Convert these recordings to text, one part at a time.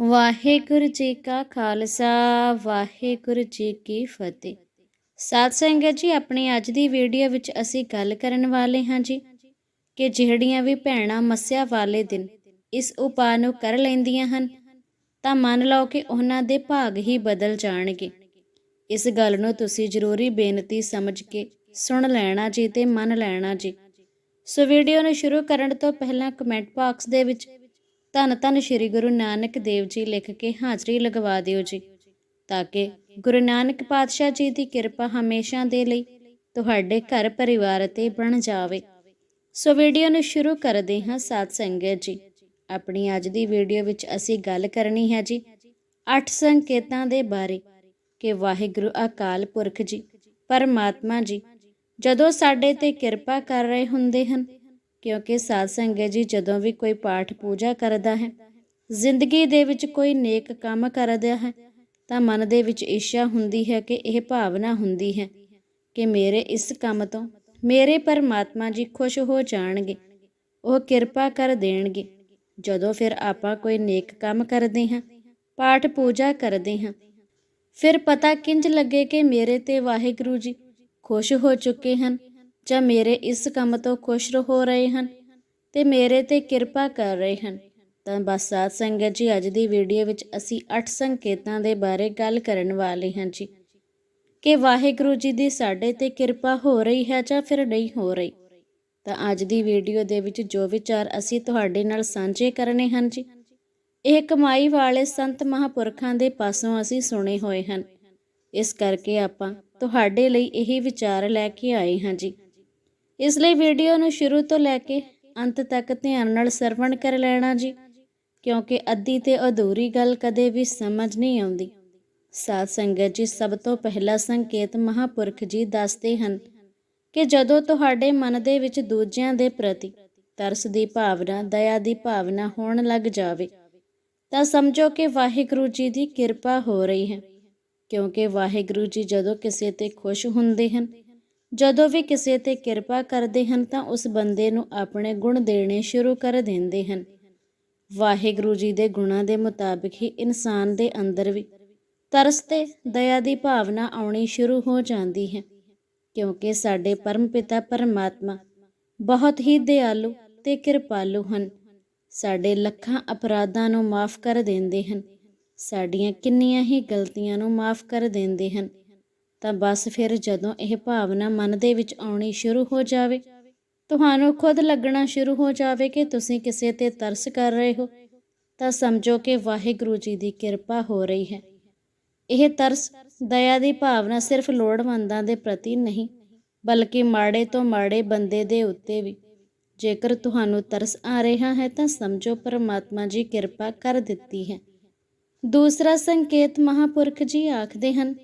ਵਾਹਿਗੁਰੂ ਜੀ ਕਾ ਖਾਲਸਾ, ਵਾਹਿਗੁਰੂ ਜੀ ਕੀ ਫਤਿਹ। ਸਾਧ ਸੰਗਤ ਜੀ, ਆਪਣੀ ਅੱਜ ਦੀ ਵੀਡੀਓ ਵਿੱਚ ਅਸੀਂ ਗੱਲ ਕਰਨ ਵਾਲੇ ਹਾਂ ਜੀ ਕਿ ਜਿਹੜੀਆਂ ਵੀ ਭੈਣਾਂ ਮੱਸਿਆ ਵਾਲੇ ਦਿਨ ਇਸ ਉਪਾਅ ਨੂੰ ਕਰ ਲੈਂਦੀਆਂ ਹਨ, ਤਾਂ ਮੰਨ ਲਓ ਕਿ ਉਹਨਾਂ ਦੇ ਭਾਗ ਹੀ ਬਦਲ ਜਾਣਗੇ। ਇਸ ਗੱਲ ਨੂੰ ਤੁਸੀਂ ਜ਼ਰੂਰੀ ਬੇਨਤੀ ਸਮਝ ਕੇ ਸੁਣ ਲੈਣਾ ਜੀ ਤੇ ਮੰਨ ਲੈਣਾ ਜੀ। ਸੋ ਵੀਡੀਓ ਨੂੰ ਸ਼ੁਰੂ ਕਰਨ ਤੋਂ ਪਹਿਲਾਂ ਕਮੈਂਟ ਬਾਕਸ ਦੇ ਵਿੱਚ ਧੰਨ ਧੰਨ ਸ਼੍ਰੀ ਗੁਰੂ ਨਾਨਕ ਦੇਵ ਜੀ ਲਿਖ ਕੇ ਹਾਜ਼ਰੀ ਲਗਵਾ ਦਿਓ ਜੀ, ਤਾਂ ਕਿ ਗੁਰੂ ਨਾਨਕ ਪਾਤਸ਼ਾਹ ਜੀ ਦੀ ਕਿਰਪਾ ਹਮੇਸ਼ਾ ਦੇ ਲਈ ਤੁਹਾਡੇ ਘਰ ਪਰਿਵਾਰ ਤੇ ਬਣ ਜਾਵੇ। ਸੋ ਵੀਡੀਓ ਨੂੰ ਸ਼ੁਰੂ ਕਰਦੇ ਹਾਂ ਸਾਧ ਸੰਗਤ ਜੀ। ਆਪਣੀ ਅੱਜ ਦੀ ਵੀਡੀਓ ਵਿੱਚ ਅਸੀਂ ਗੱਲ ਕਰਨੀ ਹੈ ਜੀ ਅੱਠ ਸੰਕੇਤਾਂ ਦੇ ਬਾਰੇ, ਕਿ ਵਾਹਿਗੁਰੂ ਅਕਾਲ ਪੁਰਖ ਜੀ, ਪਰਮਾਤਮਾ ਜੀ, ਜਦੋਂ ਸਾਡੇ ਤੇ ਕਿਰਪਾ ਕਰ ਰਹੇ ਹੁੰਦੇ ਹਨ ਕਿਉਂਕਿ ਸਾਧ ਸੰਗਤ ਜੀ ਜਦੋਂ ਵੀ ਕੋਈ ਪਾਠ ਪੂਜਾ ਕਰਦਾ ਹੈ, ਜ਼ਿੰਦਗੀ ਦੇ ਵਿੱਚ ਕੋਈ ਨੇਕ ਕੰਮ ਕਰਦਾ ਹੈ, ਤਾਂ ਮਨ ਦੇ ਵਿੱਚ ਇੱਛਾ ਹੁੰਦੀ ਹੈ ਕਿ ਇਹ ਭਾਵਨਾ ਹੁੰਦੀ ਹੈ ਕਿ ਮੇਰੇ ਇਸ ਕੰਮ ਤੋਂ ਮੇਰੇ ਪਰਮਾਤਮਾ ਜੀ ਖੁਸ਼ ਹੋ ਜਾਣਗੇ, ਉਹ ਕਿਰਪਾ ਕਰ ਦੇਣਗੇ। ਜਦੋਂ ਫਿਰ ਆਪਾਂ ਕੋਈ ਨੇਕ ਕੰਮ ਕਰਦੇ ਹਾਂ, ਪਾਠ ਪੂਜਾ ਕਰਦੇ ਹਾਂ, ਫਿਰ ਪਤਾ ਕਿੰਜ ਲੱਗੇ ਕਿ ਮੇਰੇ ਤੇ ਵਾਹਿਗੁਰੂ ਜੀ ਖੁਸ਼ ਹੋ ਚੁੱਕੇ ਹਨ ਜਾਂ ਮੇਰੇ ਇਸ ਕੰਮ ਤੋਂ ਖੁਸ਼ ਹੋ ਰਹੇ ਹਨ ਤੇ ਮੇਰੇ ਤੇ ਕਿਰਪਾ ਕਰ ਰਹੇ ਹਨ, ਤਾਂ ਬਸ ਸਾਧ ਸੰਗਤ ਜੀ, ਅੱਜ ਦੀ ਵੀਡੀਓ ਵਿੱਚ ਅਸੀਂ 8 ਸੰਕੇਤਾਂ ਦੇ ਬਾਰੇ ਗੱਲ ਕਰਨ ਵਾਲੇ ਹਾਂ ਜੀ। ਕਿ ਵਾਹਿਗੁਰੂ ਜੀ ਦੀ ਸਾਡੇ ਤੇ ਕਿਰਪਾ ਹੋ ਰਹੀ ਹੈ ਜਾਂ ਫਿਰ ਨਹੀਂ ਹੋ ਰਹੀ? ਤਾਂ ਅੱਜ ਦੀ ਵੀਡੀਓ ਦੇ ਵਿੱਚ ਜੋ ਵਿਚਾਰ ਅਸੀਂ ਤੁਹਾਡੇ ਨਾਲ ਸਾਂਝੇ ਕਰਨੇ ਹਨ ਜੀ, ਇਹ ਕਮਾਈ ਵਾਲੇ ਸੰਤ ਮਹਾਪੁਰਖਾਂ ਦੇ ਪਾਸੋਂ ਅਸੀਂ ਸੁਣੇ ਹੋਏ ਹਨ। ਇਸ ਕਰਕੇ ਆਪਾਂ ਤੁਹਾਡੇ ਲਈ ਇਹ ਵਿਚਾਰ ਲੈ ਕੇ ਆਏ ਹਾਂ ਜੀ। ਇਸ ਲਈ ਵੀਡੀਓ ਨੂੰ ਸ਼ੁਰੂ ਤੋਂ ਲੈ ਕੇ ਅੰਤ ਤੱਕ ਧਿਆਨ ਨਾਲ ਸਰਵਣ ਕਰ ਲੈਣਾ ਜੀ, ਕਿਉਂਕਿ ਅੱਧੀ ਤੇ ਅਧੂਰੀ ਗੱਲ ਕਦੇ ਵੀ ਸਮਝ ਨਹੀਂ ਆਉਂਦੀ। ਸਾਧ ਸੰਗਤ ਜੀ, ਸਭ ਤੋਂ ਪਹਿਲਾ ਸੰਕੇਤ ਮਹਾਪੁਰਖ ਜੀ ਦੱਸਦੇ ਹਨ ਕਿ ਜਦੋਂ ਤੁਹਾਡੇ ਮਨ ਦੇ ਵਿੱਚ ਦੂਜਿਆਂ ਦੇ ਪ੍ਰਤੀ ਤਰਸ ਦੀ ਭਾਵਨਾ, ਦਇਆ ਦੀ ਭਾਵਨਾ ਹੋਣ ਲੱਗ ਜਾਵੇ, ਤਾਂ ਸਮਝੋ ਕਿ ਵਾਹਿਗੁਰੂ ਜੀ ਦੀ ਕਿਰਪਾ ਹੋ ਰਹੀ ਹੈ, ਕਿਉਂਕਿ ਵਾਹਿਗੁਰੂ ਜੀ ਜਦੋਂ ਕਿਸੇ ਤੇ ਖੁਸ਼ ਹੁੰਦੇ ਹਨ ਜਦੋਂ ਵੀ ਕਿਸੇ ਤੇ ਕਿਰਪਾ ਕਰਦੇ ਹਨ ਤਾਂ ਉਸ ਬੰਦੇ ਨੂੰ ਆਪਣੇ ਗੁਣ ਦੇਣੇ ਸ਼ੁਰੂ ਕਰ ਦਿੰਦੇ ਹਨ। ਵਾਹਿਗੁਰੂ ਜੀ ਦੇ ਗੁਣਾਂ ਦੇ ਮੁਤਾਬਿਕ ਹੀ ਇਨਸਾਨ ਦੇ ਅੰਦਰ ਵੀ ਤਰਸ ਤੇ ਦਇਆ ਦੀ ਭਾਵਨਾ ਆਉਣੀ ਸ਼ੁਰੂ ਹੋ ਜਾਂਦੀ ਹੈ, ਕਿਉਂਕਿ ਸਾਡੇ ਪਰਮ ਪਿਤਾ ਪਰਮਾਤਮਾ ਬਹੁਤ ਹੀ ਦਿਆਲੂ ਤੇ ਕਿਰਪਾਲੂ ਹਨ। ਸਾਡੇ ਲੱਖਾਂ ਅਪਰਾਧਾਂ ਨੂੰ ਮਾਫ ਕਰ ਦਿੰਦੇ ਹਨ, ਸਾਡੀਆਂ ਕਿੰਨੀਆਂ ਹੀ ਗਲਤੀਆਂ ਨੂੰ ਮਾਫ ਕਰ ਦਿੰਦੇ ਹਨ। ਤਾਂ ਬਸ ਫਿਰ ਜਦੋਂ ਇਹ ਭਾਵਨਾ ਮਨ ਦੇ ਵਿੱਚ ਆਉਣੀ ਸ਼ੁਰੂ ਹੋ ਜਾਵੇ, ਤੁਹਾਨੂੰ ਖੁਦ ਲੱਗਣਾ ਸ਼ੁਰੂ ਹੋ ਜਾਵੇ ਕਿ ਤੁਸੀਂ ਕਿਸੇ ਤੇ ਤਰਸ ਕਰ ਰਹੇ ਹੋ, ਤਾਂ ਸਮਝੋ ਕਿ ਵਾਹਿਗੁਰੂ ਜੀ ਦੀ ਕਿਰਪਾ ਹੋ ਰਹੀ ਹੈ। ਇਹ ਤਰਸ ਦਇਆ ਦੀ ਭਾਵਨਾ ਸਿਰਫ ਲੋੜਵੰਦਾਂ ਦੇ ਪ੍ਰਤੀ ਨਹੀਂ, ਬਲਕਿ ਮਾੜੇ ਤੋਂ ਮਾੜੇ ਬੰਦੇ ਦੇ ਉੱਤੇ ਵੀ। ਜੇਕਰ ਤੁਹਾਨੂੰ ਤਰਸ ਆ ਰਿਹਾ ਹੈ, ਤਾਂ ਸਮਝੋ ਪਰਮਾਤਮਾ ਜੀ ਕਿਰਪਾ ਕਰ ਦਿੱਤੀ ਹੈ। ਦੂਸਰਾ ਸੰਕੇਤ ਮਹਾਪੁਰਖ ਜੀ ਆਖਦੇ ਹਨ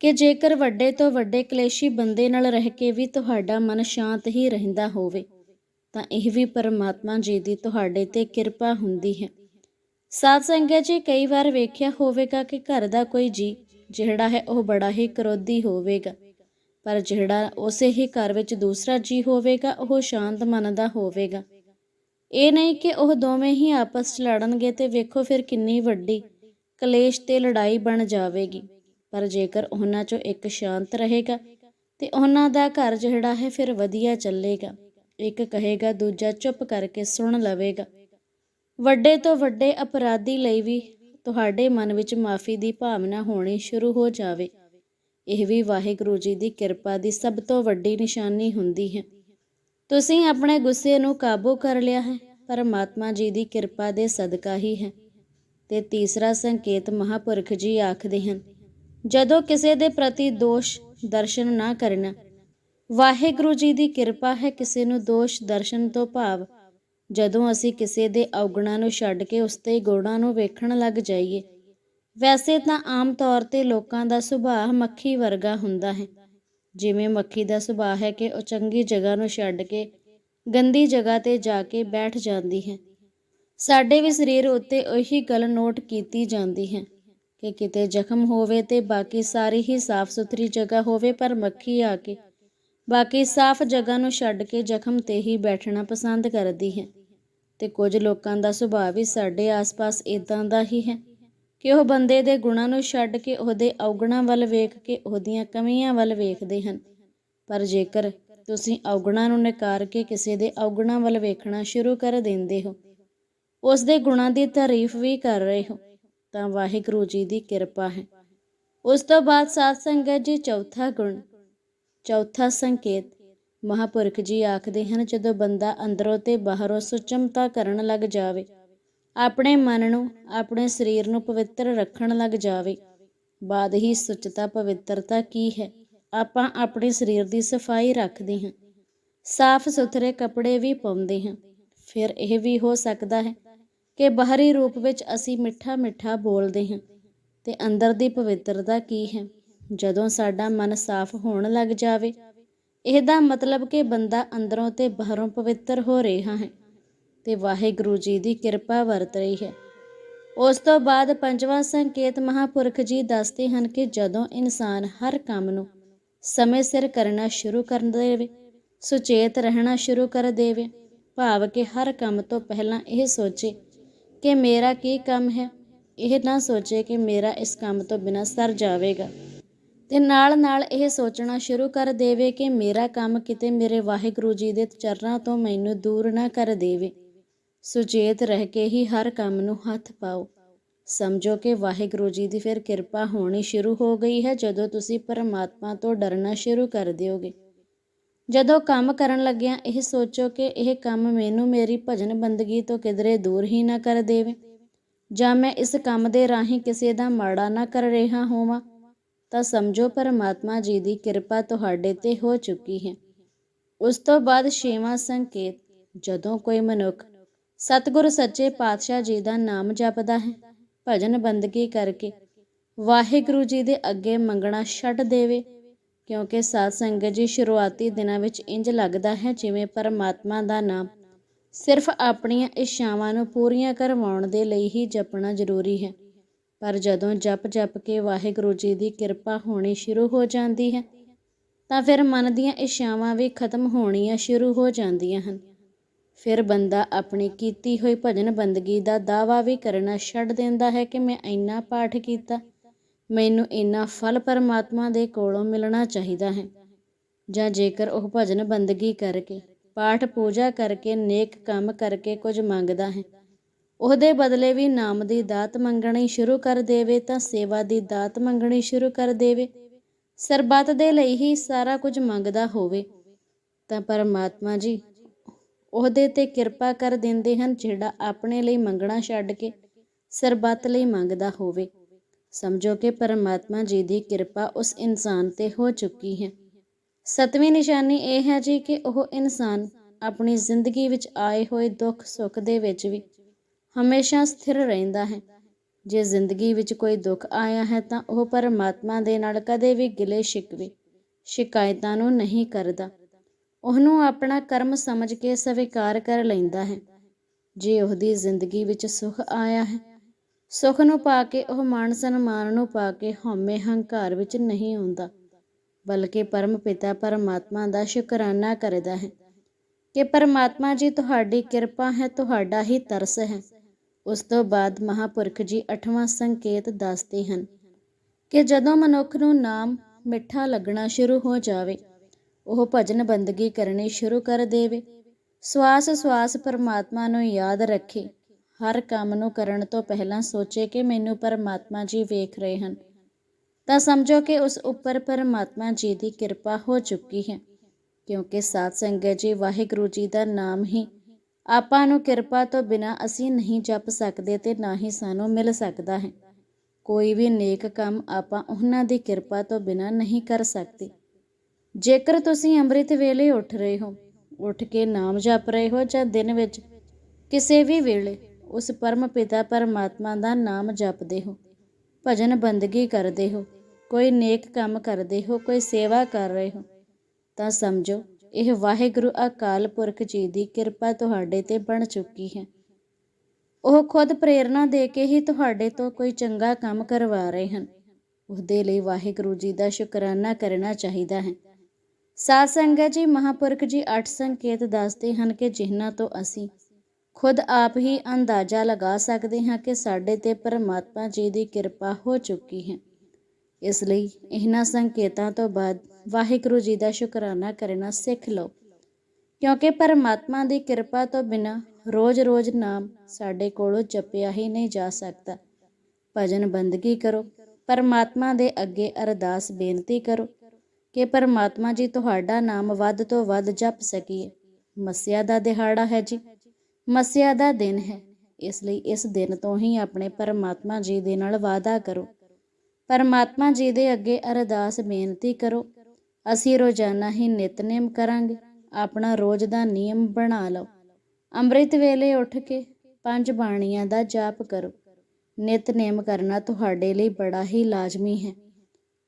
ਕਿ ਜੇਕਰ ਵੱਡੇ ਤੋਂ ਵੱਡੇ ਕਲੇਸ਼ੀ ਬੰਦੇ ਨਾਲ ਰਹਿ ਕੇ ਵੀ ਤੁਹਾਡਾ ਮਨ ਸ਼ਾਂਤ ਹੀ ਰਹਿੰਦਾ ਹੋਵੇ, ਤਾਂ ਇਹ ਵੀ ਪਰਮਾਤਮਾ ਜੀ ਦੀ ਤੁਹਾਡੇ ਤੇ ਕਿਰਪਾ ਹੁੰਦੀ ਹੈ। ਸਾਧ ਸੰਗਤ ਜੀ, ਕਈ ਵਾਰ ਵੇਖਿਆ ਹੋਵੇਗਾ ਕਿ ਘਰ ਦਾ ਕੋਈ ਜੀ ਜਿਹੜਾ ਹੈ, ਉਹ ਬੜਾ ਹੀ ਕਰੋਧੀ ਹੋਵੇਗਾ, ਪਰ ਜਿਹੜਾ ਉਸੇ ਹੀ ਘਰ ਵਿੱਚ ਦੂਸਰਾ ਜੀ ਹੋਵੇਗਾ, ਉਹ ਸ਼ਾਂਤ ਮਨ ਦਾ ਹੋਵੇਗਾ। ਇਹ ਨਹੀਂ ਕਿ ਉਹ ਦੋਵੇਂ ਹੀ ਆਪਸ 'ਚ ਲੜਨਗੇ ਤੇ ਵੇਖੋ ਫਿਰ ਕਿੰਨੀ ਵੱਡੀ ਕਲੇਸ਼ ਤੇ ਲੜਾਈ ਬਣ ਜਾਵੇਗੀ। ਪਰ ਜੇਕਰ ਉਹਨਾਂ 'ਚੋਂ ਇੱਕ ਸ਼ਾਂਤ ਰਹੇਗਾ ਤੇ ਉਹਨਾਂ ਦਾ ਘਰ ਜਿਹੜਾ ਹੈ ਫਿਰ ਵਧੀਆ ਚੱਲੇਗਾ। ਇੱਕ ਕਹੇਗਾ, ਦੂਜਾ ਚੁੱਪ ਕਰਕੇ ਸੁਣ ਲਵੇਗਾ। ਵੱਡੇ ਤੋਂ ਵੱਡੇ ਅਪਰਾਧੀ ਲਈ ਵੀ ਤੁਹਾਡੇ ਮਨ ਵਿੱਚ ਮਾਫੀ ਦੀ ਭਾਵਨਾ ਹੋਣੀ ਸ਼ੁਰੂ ਹੋ ਜਾਵੇ। ਇਹ ਵੀ ਵਾਹਿਗੁਰੂ ਜੀ ਦੀ ਕਿਰਪਾ ਦੀ ਸਭ ਤੋਂ ਵੱਡੀ ਨਿਸ਼ਾਨੀ ਹੁੰਦੀ ਹੈ। ਤੁਸੀਂ ਆਪਣੇ ਗੁੱਸੇ ਨੂੰ ਕਾਬੂ ਕਰ ਲਿਆ ਹੈ, ਪਰਮਾਤਮਾ ਜੀ ਦੀ ਕਿਰਪਾ ਦੇ ਸਦਕਾ ਹੀ ਹੈ। ਤੇ ਤੀਸਰਾ ਸੰਕੇਤ ਮਹਾਪੁਰਖ ਜੀ ਆਖਦੇ ਹਨ ਜਦੋਂ ਕਿਸੇ ਦੇ ਪ੍ਰਤੀ ਦੋਸ਼ ਦਰਸ਼ਨ ਨਾ ਕਰਨਾ। ਵਾਹਿਗੁਰੂ ਜੀ ਦੀ ਕਿਰਪਾ ਹੈ ਕਿਸੇ ਨੂੰ ਦੋਸ਼ ਦਰਸ਼ਨ ਤੋਂ ਭਾਵ। ਜਦੋਂ ਅਸੀਂ ਕਿਸੇ ਦੇ ਔਗਣਾਂ ਨੂੰ ਛੱਡ ਕੇ ਉਸ ਤੇ ਗੁਣਾਂ ਨੂੰ ਵੇਖਣ ਲੱਗ ਜਾਈਏ, ਵੈਸੇ ਤਾਂ ਆਮ ਤੌਰ ਤੇ ਲੋਕਾਂ ਦਾ ਸੁਭਾਅ ਮੱਖੀ ਵਰਗਾ ਹੁੰਦਾ ਹੈ। ਜਿਵੇਂ ਮੱਖੀ ਦਾ ਸੁਭਾਅ ਹੈ ਕਿ ਉਹ ਚੰਗੀ ਜਗ੍ਹਾ ਨੂੰ ਛੱਡ ਕੇ ਗੰਦੀ ਜਗ੍ਹਾ ਤੇ ਜਾ ਕੇ ਬੈਠ ਜਾਂਦੀ ਹੈ। ਸਾਡੇ ਵੀ ਸਰੀਰ ਉੱਤੇ ਉਹੀ ਗੱਲ ਨੋਟ ਕੀਤੀ ਜਾਂਦੀ ਹੈ। ਕਿ ਕਿਤੇ ਜ਼ਖਮ ਹੋਵੇ ਤੇ ਬਾਕੀ ਸਾਰੀ ਹੀ ਸਾਫ਼ ਸੁਥਰੀ ਜਗ੍ਹਾ ਹੋਵੇ ਪਰ ਮੱਖੀ ਆ ਕੇ। ਬਾਕੀ ਸਾਫ਼ ਜਗ੍ਹਾ ਨੂੰ ਛੱਡ ਕੇ ਜ਼ਖਮ ਤੇ ਹੀ ਬੈਠਣਾ ਪਸੰਦ ਕਰਦੀ ਹੈ। ਤੇ ਕੁਝ ਲੋਕਾਂ ਦਾ ਸੁਭਾਅ ਵੀ ਸਾਡੇ ਆਸ-ਪਾਸ ਇਦਾਂ ਦਾ ਹੀ ਹੈ ਕਿ ਉਹ ਬੰਦੇ ਦੇ ਗੁਣਾਂ ਨੂੰ ਛੱਡ ਕੇ ਉਹਦੇ ਔਗਣਾਂ ਵੱਲ ਵੇਖ ਕੇ ਉਹਦੀਆਂ ਕਮੀਆਂ ਵੱਲ ਵੇਖਦੇ ਹਨ। ਪਰ ਜੇਕਰ ਤੁਸੀਂ ਔਗਣਾਂ ਨੂੰ ਨਕਾਰ ਕੇ ਕਿਸੇ ਦੇ ਔਗਣਾਂ ਵੱਲ ਵੇਖਣਾ ਸ਼ੁਰੂ ਕਰ ਦਿੰਦੇ ਹੋ, ਉਸ ਦੇ ਗੁਣਾਂ ਦੀ ਤਾਰੀਫ ਵੀ ਕਰ ਰਹੇ ਹੋ ਤਾਂ ਵਾਹਿਗੁਰੂ ਜੀ ਦੀ ਕਿਰਪਾ ਹੈ। ਉਸ ਤੋਂ ਬਾਅਦ ਸਾਧ ਸੰਗਤ ਜੀ ਚੌਥਾ ਗੁਣ, ਚੌਥਾ ਸੰਕੇਤ। ਮਹਾਪੁਰਖ ਜੀ ਆਖਦੇ ਹਨ, ਜਦੋਂ ਬੰਦਾ ਅੰਦਰੋਂ ਤੇ ਬਾਹਰੋਂ ਸੁਚਮਤਾ ਕਰਨ ਲੱਗ ਜਾਵੇ, ਆਪਣੇ ਮਨ ਨੂੰ, ਆਪਣੇ ਸਰੀਰ ਨੂੰ ਪਵਿੱਤਰ ਰੱਖਣ ਲੱਗ ਜਾਵੇ ਬਾਦ ਹੀ ਸੁਚਤਾ, ਪਵਿੱਤਰਤਾ ਕੀ ਹੈ? ਆਪਾਂ ਆਪਣੇ ਸਰੀਰ ਦੀ ਸਫ਼ਾਈ ਰੱਖਦੇ ਹਾਂ। ਸਾਫ਼ ਸੁਥਰੇ ਕੱਪੜੇ ਵੀ ਪਾਉਂਦੇ ਹਾਂ। ਫਿਰ ਇਹ ਵੀ ਹੋ ਸਕਦਾ ਹੈ ਕਿ ਬਾਹਰੀ ਰੂਪ ਵਿੱਚ ਅਸੀਂ ਮਿੱਠਾ ਮਿੱਠਾ ਬੋਲਦੇ ਹਾਂ ਤੇ ਅੰਦਰ ਦੀ ਪਵਿੱਤਰਤਾ ਕੀ ਹੈ? ਜਦੋਂ ਸਾਡਾ ਮਨ ਸਾਫ਼ ਹੋਣ ਲੱਗ ਜਾਵੇ, ਇਹਦਾ ਮਤਲਬ ਕਿ ਬੰਦਾ ਅੰਦਰੋਂ ਤੇ ਬਾਹਰੋਂ ਪਵਿੱਤਰ ਹੋ ਰਿਹਾ ਹੈ ਤੇ ਵਾਹਿਗੁਰੂ ਜੀ ਦੀ ਕਿਰਪਾ ਵਰਤ ਰਹੀ ਹੈ। ਉਸ ਤੋਂ ਬਾਅਦ ਪੰਜਵਾਂ ਸੰਕੇਤ ਮਹਾਪੁਰਖ ਜੀ ਦੱਸਦੇ ਹਨ ਕਿ ਜਦੋਂ ਇਨਸਾਨ ਹਰ ਕੰਮ ਨੂੰ ਸਮੇਂ ਸਿਰ ਕਰਨਾ ਸ਼ੁਰੂ ਕਰ ਦੇਵੇ, ਸੁਚੇਤ ਰਹਿਣਾ ਸ਼ੁਰੂ ਕਰ ਦੇਵੇ, ਭਾਵ ਕਿ ਹਰ ਕੰਮ ਤੋਂ ਪਹਿਲਾਂ ਇਹ ਸੋਚੇ ਕਿ ਮੇਰਾ ਕੀ ਕੰਮ ਹੈ? ਇਹ ਨਾ ਸੋਚੇ ਕਿ ਮੇਰਾ ਇਸ ਕੰਮ ਤੋਂ ਬਿਨਾਂ ਸਰ ਜਾਵੇਗਾ। ਤੇ ਨਾਲ ਨਾਲ ਇਹ ਸੋਚਣਾ ਸ਼ੁਰੂ ਕਰ ਦੇਵੇ ਕਿ ਮੇਰਾ ਕੰਮ ਕਿਤੇ ਮੇਰੇ ਵਾਹਿਗੁਰੂ ਜੀ ਦੇ ਚਰਨਾਂ ਤੋਂ ਮੈਨੂੰ ਦੂਰ ਨਾ ਕਰ ਦੇਵੇ। ਸੁਚੇਤ ਰਹਿ ਕੇ ਹੀ ਹਰ ਕੰਮ ਨੂੰ ਹੱਥ ਪਾਓ। ਸਮਝੋ ਕਿ ਵਾਹਿਗੁਰੂ ਜੀ ਦੀ ਫਿਰ ਕਿਰਪਾ ਹੋਣੀ ਸ਼ੁਰੂ ਹੋ ਗਈ ਹੈ ਜਦੋਂ ਤੁਸੀਂ ਪਰਮਾਤਮਾ ਤੋਂ ਡਰਨਾ ਸ਼ੁਰੂ ਕਰ ਦਿਓਗੇ। ਜਦੋਂ ਕੰਮ ਕਰਨ ਲੱਗਿਆਂ ਇਹ ਸੋਚੋ ਕਿ ਇਹ ਕੰਮ ਮੈਨੂੰ ਮੇਰੀ ਭਜਨ ਬੰਦਗੀ ਤੋਂ ਕਿਧਰੇ ਦੂਰ ਹੀ ਨਾ ਕਰ ਦੇਵੇ। ਜਾਂ ਮੈਂ ਇਸ ਕੰਮ ਦੇ ਰਾਹੀਂ ਕਿਸੇ ਦਾ ਮਾੜਾ ਨਾ ਕਰ ਰਿਹਾ ਹੋਵਾਂ, ਤਾਂ ਸਮਝੋ ਪਰਮਾਤਮਾ ਜੀ ਦੀ ਕਿਰਪਾ ਤੁਹਾਡੇ ਤੇ ਹੋ ਚੁੱਕੀ ਹੈ। ਉਸ ਤੋਂ ਬਾਅਦ ਛੇਵਾਂ ਸੰਕੇਤ, ਜਦੋਂ ਕੋਈ ਮਨੁੱਖ ਸਤਿਗੁਰ ਸੱਚੇ ਪਾਤਸ਼ਾਹ ਜੀ ਦਾ ਨਾਮ ਜਪਦਾ ਹੈ, ਭਜਨ ਬੰਦਗੀ ਕਰਕੇ ਵਾਹਿਗੁਰੂ ਜੀ ਦੇ ਅੱਗੇ ਮੰਗਣਾ ਛੱਡ ਦੇਵੇ ਕਿਉਂਕਿ ਸਾਧ ਸੰਗਤ ਜੀ ਸ਼ੁਰੂਆਤੀ ਦਿਨਾਂ ਵਿੱਚ ਇੰਜ ਲੱਗਦਾ ਹੈ ਜਿਵੇਂ ਪਰਮਾਤਮਾ ਦਾ ਨਾਮ ਸਿਰਫ ਆਪਣੀਆਂ ਇੱਛਾਵਾਂ ਨੂੰ ਪੂਰੀਆਂ ਕਰਵਾਉਣ ਦੇ ਲਈ ਹੀ ਜਪਣਾ ਜ਼ਰੂਰੀ ਹੈ। ਪਰ ਜਦੋਂ ਜਪ ਜਪ ਕੇ ਵਾਹਿਗੁਰੂ ਜੀ ਦੀ ਕਿਰਪਾ ਹੋਣੀ ਸ਼ੁਰੂ ਹੋ ਜਾਂਦੀ ਹੈ, ਤਾਂ ਫਿਰ ਮਨ ਦੀਆਂ ਇੱਛਾਵਾਂ ਵੀ ਖਤਮ ਹੋਣੀਆਂ ਸ਼ੁਰੂ ਹੋ ਜਾਂਦੀਆਂ ਹਨ। ਫਿਰ ਬੰਦਾ ਆਪਣੀ ਕੀਤੀ ਹੋਈ ਭਜਨ ਬੰਦਗੀ ਦਾ ਦਾਵਾ ਵੀ ਕਰਨਾ ਛੱਡ ਦਿੰਦਾ ਹੈ ਕਿ ਮੈਂ ਇੰਨਾ ਪਾਠ ਕੀਤਾ। ਮੈਨੂੰ ਇੰਨਾ ਫਲ ਪਰਮਾਤਮਾ ਦੇ ਕੋਲੋਂ ਮਿਲਣਾ ਚਾਹੀਦਾ ਹੈ। ਜਾਂ ਜੇਕਰ ਉਹ ਭਜਨ ਬੰਦਗੀ ਕਰਕੇ, ਪਾਠ ਪੂਜਾ ਕਰਕੇ, ਨੇਕ ਕੰਮ ਕਰਕੇ ਕੁਝ ਮੰਗਦਾ ਹੈ, ਉਹਦੇ ਬਦਲੇ ਵੀ ਨਾਮ ਦੀ ਦਾਤ ਮੰਗਣੀ ਸ਼ੁਰੂ ਕਰ ਦੇਵੇ ਤਾਂ ਸੇਵਾ ਦੀ ਦਾਤ ਮੰਗਣੀ ਸ਼ੁਰੂ ਕਰ ਦੇਵੇ। ਸਰਬੱਤ ਦੇ ਲਈ ਹੀ ਸਾਰਾ ਕੁਝ ਮੰਗਦਾ ਹੋਵੇ, ਤਾਂ ਪਰਮਾਤਮਾ ਜੀ, ਉਹਦੇ ਤੇ ਕਿਰਪਾ ਕਰ ਦਿੰਦੇ ਹਨ ਜਿਹੜਾ ਆਪਣੇ ਲਈ ਮੰਗਣਾ ਛੱਡ ਕੇ ਸਰਬੱਤ ਲਈ ਮੰਗਦਾ ਹੋਵੇ। ਸਮਝੋ ਕਿ ਪਰਮਾਤਮਾ ਜੀ ਦੀ ਕਿਰਪਾ ਉਸ ਇਨਸਾਨ ਤੇ ਹੋ ਚੁੱਕੀ ਹੈ। ਸਤਵੀਂ ਨਿਸ਼ਾਨੀ ਇਹ ਹੈ ਜੀ ਕਿ ਉਹ ਇਨਸਾਨ ਆਪਣੀ ਜ਼ਿੰਦਗੀ ਵਿੱਚ ਆਏ ਹੋਏ ਦੁੱਖ ਸੁੱਖ ਦੇ ਵਿੱਚ ਵੀ ਹਮੇਸ਼ਾ ਸਥਿਰ ਰਹਿੰਦਾ ਹੈ। ਜੇ ਜ਼ਿੰਦਗੀ ਵਿੱਚ ਕੋਈ ਦੁੱਖ ਆਇਆ ਹੈ ਤਾਂ ਉਹ ਪਰਮਾਤਮਾ ਦੇ ਨਾਲ ਕਦੇ ਵੀ ਗਿਲੇ ਸ਼ਿਕਵੇ ਸ਼ਿਕਾਇਤਾਂ ਨੂੰ ਨਹੀਂ ਕਰਦਾ। ਉਹਨੂੰ ਆਪਣਾ ਕਰਮ ਸਮਝ ਕੇ ਸਵੀਕਾਰ ਕਰ ਲੈਂਦਾ ਹੈ। ਜੇ ਉਹਦੀ ਜ਼ਿੰਦਗੀ ਵਿੱਚ ਸੁਖ ਆਇਆ ਹੈ ਸੁਖ ਨੂੰ ਪਾ ਕੇ ਉਹ ਮਾਣ ਸਨਮਾਨ ਨੂੰ ਪਾ ਕੇ ਹਉਮੈ ਹੰਕਾਰ ਵਿੱਚ ਨਹੀਂ ਆਉਂਦਾ, ਬਲਕਿ ਪਰਮ ਪਿਤਾ ਪਰਮਾਤਮਾ ਦਾ ਸ਼ੁਕਰਾਨਾ ਕਰਦਾ ਹੈ ਕਿ ਪਰਮਾਤਮਾ ਜੀ ਤੁਹਾਡੀ ਕਿਰਪਾ ਹੈ, ਤੁਹਾਡਾ ਹੀ ਤਰਸ ਹੈ। ਉਸ ਤੋਂ ਬਾਅਦ ਮਹਾਪੁਰਖ ਜੀ 8ਵਾਂ ਸੰਕੇਤ ਦੱਸਦੇ ਹਨ ਕਿ ਜਦੋਂ ਮਨੁੱਖ ਨੂੰ ਨਾਮ ਮਿੱਠਾ ਲੱਗਣਾ ਸ਼ੁਰੂ ਹੋ ਜਾਵੇ, ਉਹ ਭਜਨ ਬੰਦਗੀ ਕਰਨੀ ਸ਼ੁਰੂ ਕਰ ਦੇਵੇ। ਸਵਾਸ ਸਵਾਸ ਪਰਮਾਤਮਾ ਨੂੰ ਯਾਦ ਰੱਖੇ ਹਰ ਕੰਮ ਨੂੰ ਕਰਨ ਤੋਂ ਪਹਿਲਾਂ ਸੋਚੇ ਕਿ ਮੈਨੂੰ ਪਰਮਾਤਮਾ ਜੀ ਵੇਖ ਰਹੇ ਹਨ। ਤਾਂ ਸਮਝੋ ਕਿ ਉਸ ਉੱਪਰ ਪਰਮਾਤਮਾ ਜੀ ਦੀ ਕਿਰਪਾ ਹੋ ਚੁੱਕੀ ਹੈ, ਕਿਉਂਕਿ ਸਾਧ ਸੰਗਤ ਜੀ ਵਾਹਿਗੁਰੂ ਜੀ ਦਾ ਨਾਮ ਹੀ ਆਪਾਂ ਨੂੰ ਕਿਰਪਾ ਤੋਂ ਬਿਨਾ ਅਸੀਂ ਨਹੀਂ ਜਪ ਸਕਦੇ ਤੇ ਨਾ ਹੀ ਸਾਨੂੰ ਮਿਲ ਸਕਦਾ ਹੈ। ਕੋਈ ਵੀ ਨੇਕ ਕੰਮ ਆਪਾਂ ਉਹਨਾਂ ਦੀ ਕਿਰਪਾ ਤੋਂ ਬਿਨਾ ਨਹੀਂ ਕਰ ਸਕਦੇ। ਜੇਕਰ ਤੁਸੀਂ ਅੰਮ੍ਰਿਤ ਵੇਲੇ ਉੱਠ ਰਹੇ ਹੋ, ਉੱਠ ਕੇ ਨਾਮ ਜਪ ਰਹੇ ਹੋ ਜਾਂ ਦਿਨ ਵਿੱਚ ਕਿਸੇ ਵੀ ਵੇਲੇ ਉਸ ਪਰਮ ਪਿਤਾ ਪਰਮਾਤਮਾ ਦਾ ਨਾਮ ਜਪਦੇ ਹੋ। ਭਜਨ ਬੰਦਗੀ ਕਰਦੇ ਹੋ। ਕੋਈ ਨੇਕ ਕੰਮ ਕਰਦੇ ਹੋ, ਕੋਈ ਸੇਵਾ ਕਰ ਰਹੇ ਹੋ। ਤਾਂ ਸਮਝੋ, ਇਹ ਵਾਹਿਗੁਰੂ ਅਕਾਲ ਪੁਰਖ ਜੀ ਦੀ ਕਿਰਪਾ ਤੁਹਾਡੇ ਤੇ ਬਣ ਚੁੱਕੀ ਹੈ। ਉਹ ਖੁਦ ਪ੍ਰੇਰਣਾ ਦੇ ਕੇ ਹੀ ਤੁਹਾਡੇ ਤੋਂ ਕੋਈ ਚੰਗਾ ਕੰਮ ਕਰਵਾ ਰਹੇ ਹਨ। ਉਹਦੇ ਲਈ ਵਾਹਿਗੁਰੂ ਜੀ ਦਾ ਸ਼ੁਕਰਾਨਾ ਕਰਨਾ ਚਾਹੀਦਾ ਹੈ। ਸਾਧ ਸੰਗਤ ਜੀ, ਮਹਾਪੁਰਖ ਜੀ, ਅੱਠ ਸੰਕੇਤ ਦੱਸਦੇ ਹਨ ਕਿ ਜਿਨ੍ਹਾਂ ਤੋਂ ਅਸੀਂ ਖੁਦ ਆਪ ਹੀ ਅੰਦਾਜ਼ਾ ਲਗਾ ਸਕਦੇ ਹਾਂ ਕਿ ਸਾਡੇ ਤੇ ਪਰਮਾਤਮਾ ਜੀ ਦੀ ਕਿਰਪਾ ਹੋ ਚੁੱਕੀ ਹੈ। ਇਸ ਲਈ ਇਹਨਾਂ ਸੰਕੇਤਾਂ ਤੋਂ ਬਾਅਦ ਵਾਹਿਗੁਰੂ ਜੀ ਦਾ ਸ਼ੁਕਰਾਨਾ ਕਰਨਾ ਸਿੱਖ ਲਓ। ਕਿਉਂਕਿ ਪਰਮਾਤਮਾ ਦੀ ਕਿਰਪਾ ਤੋਂ ਬਿਨਾ ਰੋਜ਼-ਰੋਜ਼ ਨਾਮ ਸਾਡੇ ਕੋਲੋਂ ਜਪਿਆ ਹੀ ਨਹੀਂ ਜਾ ਸਕਦਾ। ਭਜਨ ਬੰਦਗੀ ਕਰੋ। ਪਰਮਾਤਮਾ ਦੇ ਅੱਗੇ ਅਰਦਾਸ ਬੇਨਤੀ ਕਰੋ ਕਿ ਪਰਮਾਤਮਾ ਜੀ ਤੁਹਾਡਾ ਨਾਮ ਵੱਧ ਤੋਂ ਵੱਧ ਜਪ ਸਕੀਏ। ਮੱਸਿਆ ਦਾ ਦਿਹਾੜਾ ਹੈ ਜੀ। ਮੱਸਿਆ ਦਾ ਦਿਨ ਹੈ। ਇਸ ਲਈ ਇਸ ਦਿਨ ਤੋਂ ਹੀ ਆਪਣੇ ਪਰਮਾਤਮਾ ਜੀ ਦੇ ਨਾਲ ਵਾਅਦਾ ਕਰੋ। ਪਰਮਾਤਮਾ ਜੀ ਦੇ ਅੱਗੇ ਅਰਦਾਸ ਬੇਨਤੀ ਕਰੋ। ਅਸੀਂ ਰੋਜ਼ਾਨਾ ਹੀ ਨਿਤਨੇਮ ਕਰਾਂਗੇ। ਆਪਣਾ ਰੋਜ਼ ਦਾ ਨਿਯਮ ਬਣਾ ਲਓ। ਅੰਮ੍ਰਿਤ ਵੇਲੇ ਉੱਠ ਕੇ ਪੰਜ ਬਾਣੀਆਂ ਦਾ ਜਾਪ ਕਰੋ। ਨਿਤਨੇਮ ਕਰਨਾ ਤੁਹਾਡੇ ਲਈ ਬੜਾ ਹੀ ਲਾਜ਼ਮੀ ਹੈ।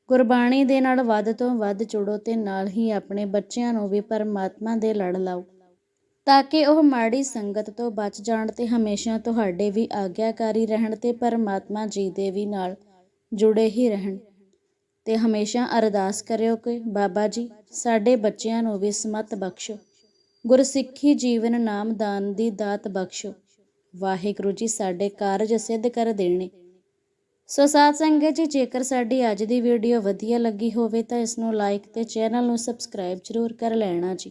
ਗੁਰਬਾਣੀ ਦੇ ਨਾਲ ਵੱਧ ਤੋਂ ਵੱਧ ਜੁੜੋ ਤੇ ਨਾਲ ਹੀ ਆਪਣੇ ਬੱਚਿਆਂ ਨੂੰ ਵੀ ਪਰਮਾਤਮਾ ਦੇ ਲੜ ਲਾਓ। ਤਾਂ ਕਿ ਉਹ ਮਾੜੀ ਸੰਗਤ ਤੋਂ ਬਚ ਜਾਣ ਤੇ ਹਮੇਸ਼ਾ ਤੁਹਾਡੇ ਵੀ ਆਗਿਆਕਾਰੀ ਰਹਿਣ ਤੇ ਪਰਮਾਤਮਾ ਜੀ ਦੇ ਵੀ ਨਾਲ ਜੁੜੇ ਹੀ ਰਹਿਣ। ਤੇ ਹਮੇਸ਼ਾ ਅਰਦਾਸ ਕਰਿਓ ਕਿ ਬਾਬਾ ਜੀ, ਸਾਡੇ ਬੱਚਿਆਂ ਨੂੰ ਵੀ ਸਮਤ ਬਖਸ਼ੋ। ਗੁਰਸਿੱਖੀ ਜੀਵਨ ਨਾਮਦਾਨ ਦੀ ਦਾਤ ਬਖਸ਼ੋ। ਵਾਹਿਗੁਰੂ ਜੀ ਸਾਡੇ ਕਾਰਜ ਸਿੱਧ ਕਰ ਦੇਣੇ। ਸੋ ਸਾਧ ਸੰਗਤ ਜੀ, ਜੇਕਰ ਸਾਡੀ ਅੱਜ ਦੀ ਵੀਡੀਓ ਵਧੀਆ ਲੱਗੀ ਹੋਵੇ ਤਾਂ ਇਸ ਨੂੰ ਲਾਈਕ ਤੇ ਚੈਨਲ ਨੂੰ ਸਬਸਕ੍ਰਾਈਬ ਜ਼ਰੂਰ ਕਰ ਲੈਣਾ ਜੀ।